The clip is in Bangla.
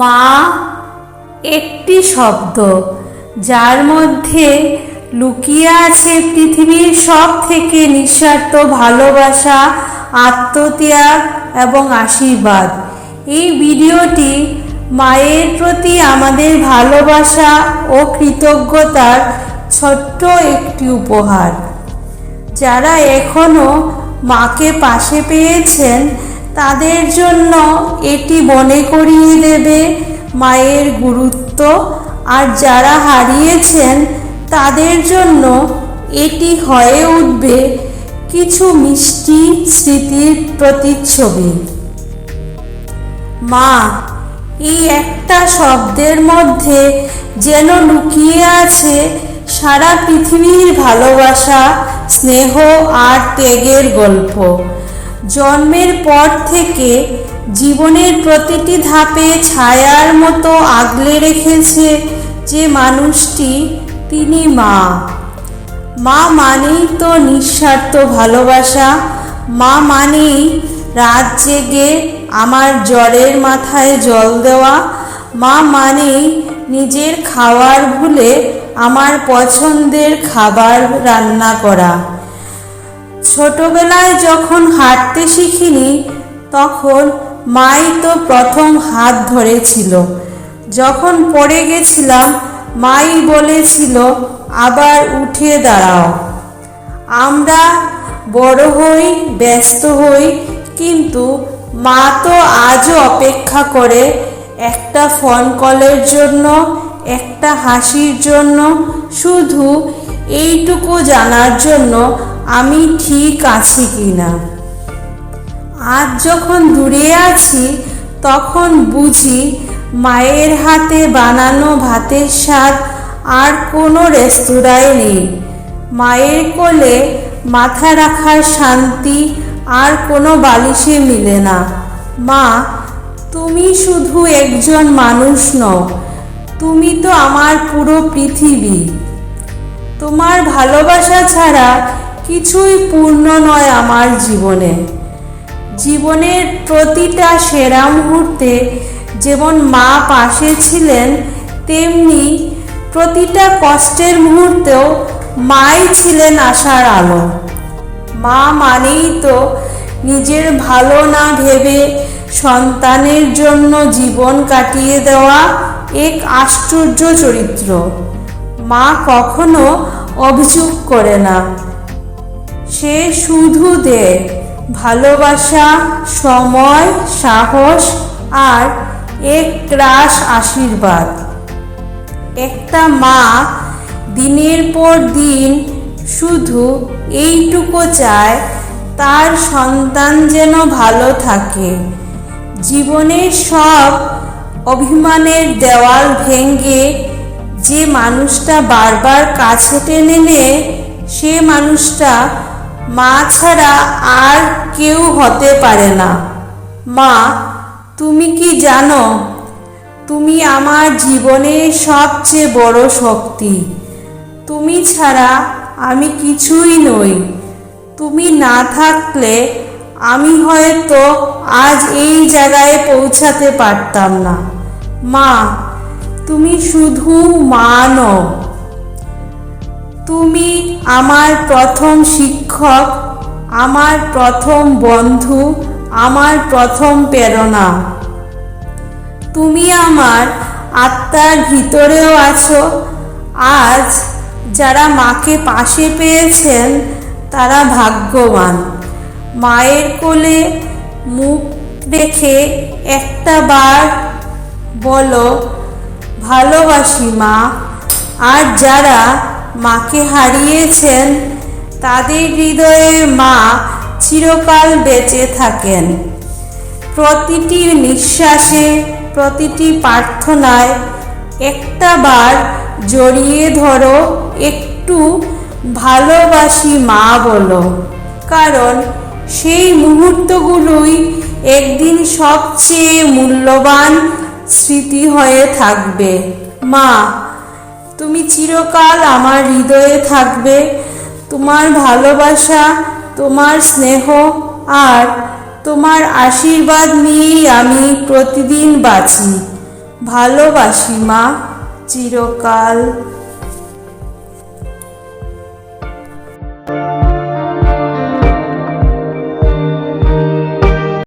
মা একটি শব্দ, যার মধ্যে লুকিয়ে আছে পৃথিবীর সব থেকে নিঃস্বার্থ ভালোবাসা, আত্মত্যাগ এবং আশীর্বাদ। এই ভিডিওটি মায়ের প্রতি আমাদের ভালোবাসা ও কৃতজ্ঞতার ছোট্ট একটি উপহার। যারা এখনও মাকে পাশে পেয়েছেন তাদের জন্য এটি মনে করিয়ে দেবে মায়ের গুরুত্ব। আর যারা হারিয়েছেন, তাদের জন্য এটি হয়ে উঠবে কিছু মিষ্টি স্মৃতির প্রতিচ্ছবি। মা, এই একটা শব্দের মধ্যে যেন লুকিয়ে আছে সারা পৃথিবীর ভালোবাসা, স্নেহ আর ত্যাগের গল্প। জন্মের পর থেকে জীবনের প্রতিটি ধাপে ছায়ার মতো আগলে রেখেছে যে মানুষটি তিনি মা। মা মানেই তো নিঃস্বার্থ ভালোবাসা। মা মানেই রাত জেগে আমার জ্বরের মাথায় জল দেওয়া। মা মানেই নিজের খাওয়ার ভুলে আমার পছন্দের খাবার রান্না করা। ছোটবেলায় যখন হাঁটতে শিখিনি, তখন মাই তো প্রথম হাত ধরেছিল। যখন পড়ে গেছিলাম, মাই বলেছিল, আবার উঠে দাঁড়াও। আমরা বড় হই, ব্যস্ত হই, কিন্তু মা তো আজও অপেক্ষা করে একটা ফোন কলের জন্য, একটা হাসির জন্য, শুধু এইটুকু জানার জন্য আমি ঠিক আছি কিনা? আজ যখন দূরে আছি, তখন বুঝি মায়ের হাতে বানানো ভাতের স্বাদ আর কোনো রেস্তোরাঁয় নেই। মায়ের কোলে মাথা রাখার শান্তি আর কোনো বালিশে মিলে না। মা, তুমি শুধু একজন মানুষ নও, তুমি তো আমার পুরো পৃথিবী। তোমার ভালোবাসা ছাড়া কিছুই পূর্ণ নয় আমার জীবনে। জীবনের প্রতিটা সেরা মুহূর্তে যেমন মা পাশে ছিলেন, তেমনি প্রতিটা কষ্টের মুহূর্তেও মাই ছিলেন আশার আলো। মা মানেই তো নিজের ভালো না ভেবে সন্তানের জন্য জীবন কাটিয়ে দেওয়া এক আশ্চর্য চরিত্র। মা কখনো অভিযোগ করে না। সে শুধু দেয় ভালোবাসা, সময়, সাহস আর এক রাস আশীর্বাদ। একটা মা দিনের পর দিন শুধু এইটুকু চায়, তার সন্তান যেন ভালো থাকে। জীবনের সব অভিমানের দেওয়াল ভেঙে যে মানুষটা বারবার কাছে টেনে নেয়, সে মানুষটা মা ছাড়া আর কেউ হতে পারে না। মা, তুমি কি জানো, তুমি আমার জীবনের সবচেয়ে বড় শক্তি। তুমি ছাড়া আমি কিছুই নই। তুমি না থাকলে আমি হয়তো আজ এই জায়গায় পৌঁছাতে পারতাম না। মা, তুমি শুধু মা নও। তুমি আমার প্রথম শিক্ষক, আমার প্রথম বন্ধু, আমার প্রথম প্রেরণা। তুমি আমার আত্মার ভিতরেও আছো। আজ যারা মাকে পাশে পেয়েছেন, তারা ভাগ্যবান। মায়ের কোলে মুখ রেখে একটা বার বলো, ভালোবাসি মা। আর যারা মাকে হারিয়েছেন, তাদের হৃদয়ে মা চিরকাল বেঁচে থাকেন। প্রতিটি নিঃশ্বাসে, প্রতিটি প্রার্থনায় একটা বার জড়িয়ে ধরো, একটু ভালোবাসি মা বলো। কারণ সেই মুহূর্তগুলোই একদিন সবচেয়ে মূল্যবান স্মৃতি হয়ে থাকবে। মা তুমি চিরকাল আমার হৃদয়ে থাকবে। তোমার ভালোবাসা, তোমার স্নেহ আর তোমার আশীর্বাদ নিয়েই আমি প্রতিদিন বাঁচি। ভালোবাসি মা, চিরকাল।